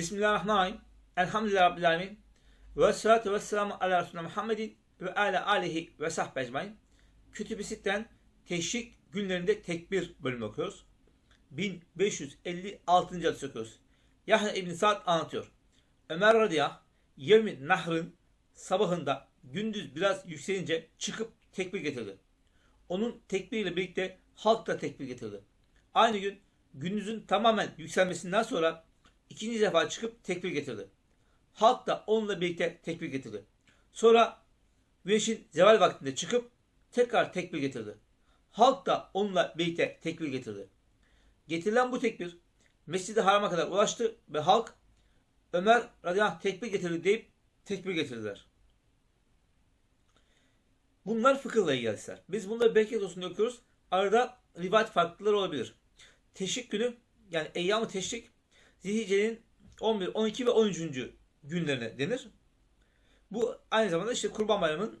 Bismillahirrahmanirrahim. Elhamdülillahi Rabbil Alemin. Ve salatu ve selamu ala Resulüne Muhammedin ve ala alihi ve sahbe ecmain. Kütüb-i Sit'ten Teşrik günlerinde tekbir bölümü okuyoruz. 1556. hadis okuyoruz. Yahya İbn Sa'd anlatıyor. Ömer Radiyah Yevmi Nahr'ın sabahında gündüz biraz yükselince çıkıp tekbir getirdi. Onun tekbiriyle birlikte halk da tekbir getirdi. Aynı gün gündüzün tamamen yükselmesinden sonra ikinci defa çıkıp tekbir getirdi. Halk da onunla birlikte tekbir getirdi. Sonra güneşin zeval vaktinde çıkıp tekrar tekbir getirdi. Halk da onunla birlikte tekbir getirdi. Getirilen bu tekbir Mescid-i Haram'a kadar ulaştı ve halk Ömer radıyallahu anh tekbir getirdi deyip tekbir getirdiler. Bunlar fıkıhla ilgili. Biz bunları olsun diye okuyoruz. Arada rivayet farklılıkları olabilir. Teşrik günü yani eyyam-ı teşrik Zilhicce'nin 11, 12 ve 13. günlerine denir. Bu aynı zamanda işte Kurban Bayramı'nın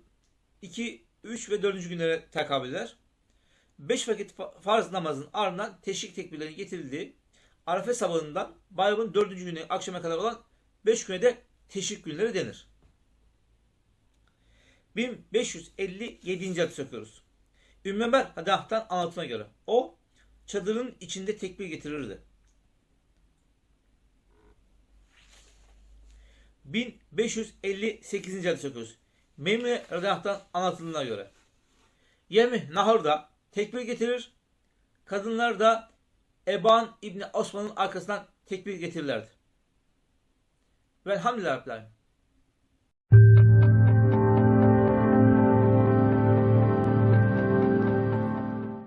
2, 3 ve 4. günlere tekabül eder. 5 vakit fa- farz namazın ardından teşrik tekbirlerinin getirildiği Arefe sabahından bayramın 4. günü akşama kadar olan 5 güne de teşrik günleri denir. 1557. hadis okuyoruz. Ümmü Ömer Hadah'tan anlatına göre o çadırın içinde tekbir getirirdi. 1558. hadis okuyoruz. Memnun Radah'tan anlatıldığına göre. Yemi Nahır'da tekbir getirir. Kadınlar da Eban İbni Osman'ın arkasından tekbir getirirlerdi. Velhamdülillah Rabbil.